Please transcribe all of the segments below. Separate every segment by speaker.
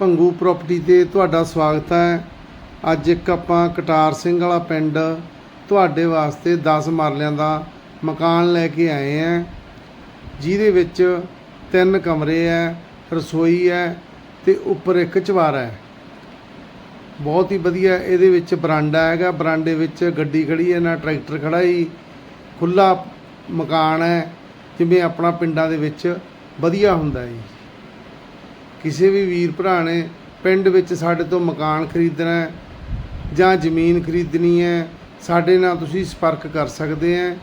Speaker 1: Bhangu property ਤੇ ਤੁਹਾਡਾ ਸਵਾਗਤ ਹੈ। ਅੱਜ ਇੱਕ ਆਪਾਂ ਕਟਾਰ ਸਿੰਘ ਵਾਲਾ ਪਿੰਡ ਤੁਹਾਡੇ ਵਾਸਤੇ 10 ਮਰਲਿਆਂ ਦਾ ਮਕਾਨ ਲੈ ਕੇ ਆਏ ਹਾਂ। ਜਿਹਦੇ ਵਿੱਚ ਤਿੰਨ ਕਮਰੇ ਹੈ, ਰਸੋਈ ਹੈ ਤੇ ਉੱਪਰ ਇੱਕ ਚਵਾਰਾ ਹੈ। ਬਹੁਤ ਹੀ ਵਧੀਆ ਇਹਦੇ ਵਿੱਚ ਬਰਾਂਡਾ ਹੈਗਾ। ਬਰਾਂਡੇ ਵਿੱਚ ਗੱਡੀ ਖੜੀ ਹੈ, ਨਾ ਟਰੈਕਟਰ ਖੜਾ ਹੀ ਖੁੱਲਾ ਮਕਾਨ ਹੈ, ਜਿਵੇਂ ਆਪਣਾ ਪਿੰਡਾਂ ਦੇ ਵਿੱਚ ਵਧੀਆ ਹੁੰਦਾ ਹੈ। ਕਿਸੇ ਵੀ ਵੀਰ ਭਰਾ ਨੇ ਪਿੰਡ ਵਿੱਚ ਸਾਡੇ ਤੋਂ ਮਕਾਨ ਖਰੀਦਣਾ ਹੈ ਜਾਂ ਜ਼ਮੀਨ ਖਰੀਦਣੀ ਹੈ, ਸਾਡੇ ਨਾਲ ਤੁਸੀਂ ਸੰਪਰਕ ਕਰ ਸਕਦੇ ਹੈ।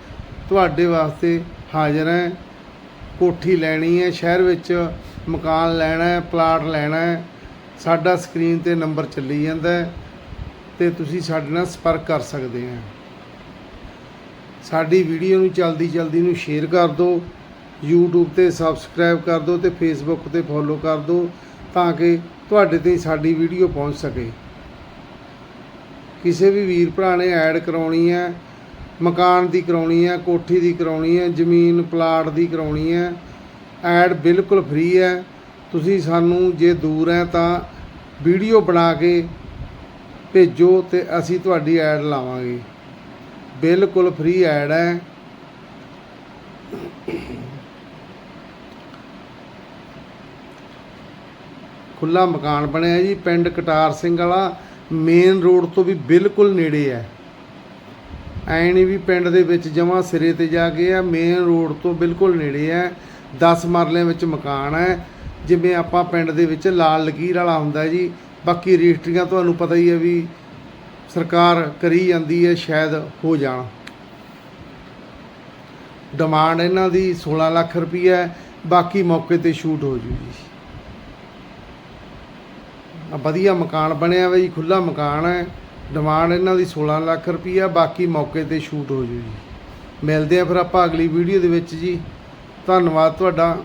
Speaker 1: ਤੁਹਾਡੇ ਵਾਸਤੇ ਹਾਜ਼ਰ ਹੈ। ਕੋਠੀ ਲੈਣੀ ਹੈ, ਸ਼ਹਿਰ ਵਿੱਚ ਮਕਾਨ ਲੈਣਾ ਹੈ, ਪਲਾਟ ਲੈਣਾ ਹੈ। ਸਾਡਾ ਸਕਰੀਨ ਤੇ ਨੰਬਰ ਚੱਲੀ ਜਾਂਦਾ ਹੈ ਤੇ ਤੁਸੀਂ ਸਾਡੇ ਨਾਲ ਸੰਪਰਕ ਕਰ ਸਕਦੇ ਹੈ। ਸਾਡੀ ਵੀਡੀਓ ਨੂੰ ਜਲਦੀ ਜਲਦੀ ਨੂੰ ਸ਼ੇਅਰ ਕਰ ਦਿਓ। YouTube ਤੇ ਸਬਸਕ੍ਰਾਈਬ ਕਰ ਦਿਓ ਤੇ Facebook ਤੇ ਫੋਲੋ ਕਰ ਦਿਓ ਤਾਂ ਕਿ ਤੁਹਾਡੇ ਤੇ ਸਾਡੀ ਵੀਡੀਓ ਪਹੁੰਚ ਸਕੇ। ਕਿਸੇ ਵੀ ਵੀਰ ਭਰਾ ਨੇ ਐਡ ਕਰਾਉਣੀ ਹੈ, ਮਕਾਨ ਦੀ ਕਰਾਉਣੀ ਹੈ, ਕੋਠੀ ਦੀ ਕਰਾਉਣੀ ਹੈ, ਜ਼ਮੀਨ ਪਲਾਟ ਦੀ ਕਰਾਉਣੀ ਹੈ ਐਡ ਬਿਲਕੁਲ ਫ੍ਰੀ ਹੈ। ਤੁਸੀਂ ਸਾਨੂੰ ਜੇ ਦੂਰ ਹੈ ਤਾਂ ਵੀਡੀਓ ਬਣਾ ਕੇ ਭੇਜੋ ਤੇ ਅਸੀਂ ਤੁਹਾਡੀ ਐਡ ਲਾਵਾਂਗੇ। ਬਿਲਕੁਲ ਫ੍ਰੀ ਐਡ ਹੈ। ਖੁੱਲਾ ਮਕਾਨ ਬਣਿਆ ਜੀ, ਪਿੰਡ ਕਟਾਰ ਸਿੰਘ ਵਾਲਾ ਮੇਨ ਰੋਡ ਤੋਂ ਵੀ ਬਿਲਕੁਲ ਨੇੜੇ ਹੈ। ਐ ਨਹੀਂ ਵੀ ਪਿੰਡ ਦੇ ਵਿੱਚ ਜਮਾਂ ਸਿਰੇ ਤੇ ਜਾ ਕੇ ਆ ਮੇਨ ਰੋਡ ਤੋਂ ਬਿਲਕੁਲ ਨੇੜੇ ਹੈ। 10 ਮਰਲਿਆਂ ਵਿੱਚ ਮਕਾਨ ਹੈ। ਜਿਵੇਂ ਆਪਾਂ ਪਿੰਡ ਦੇ ਵਿੱਚ ਲਾਲ ਲਕੀਰ ਵਾਲਾ ਹੁੰਦਾ ਜੀ, ਬਾਕੀ ਰਜਿਸਟਰੀਆਂ ਤੁਹਾਨੂੰ ਪਤਾ ਹੀ ਹੈ ਵੀ ਸਰਕਾਰ ਕਰੀ ਜਾਂਦੀ ਹੈ, ਸ਼ਾਇਦ ਹੋ ਜਾਣ। ਡਿਮਾਂਡ ਇਹਨਾਂ ਦੀ 16 ਲੱਖ ਰੁਪਈਆ ਬਾਕੀ ਮੌਕੇ ਤੇ ਸ਼ੂਟ ਹੋ ਜੂ ਜੀ ਵਧੀਆ ਮਕਾਨ ਬਣਿਆ ਵਾ ਜੀ ਖੁੱਲਾ ਮਕਾਨ ਹੈ। ਡਿਮਾਂਡ ਇਹਨਾਂ ਦੀ 16 ਲੱਖ ਰੁਪਈਆ, ਬਾਕੀ ਮੌਕੇ ਤੇ ਸ਼ੂਟ ਹੋ ਜੂ ਜੀ। ਮਿਲਦੇ ਆ ਫਿਰ ਆਪਾਂ ਅਗਲੀ ਵੀਡੀਓ ਦੇ ਵਿੱਚ ਜੀ। ਧੰਨਵਾਦ ਤੁਹਾਡਾ।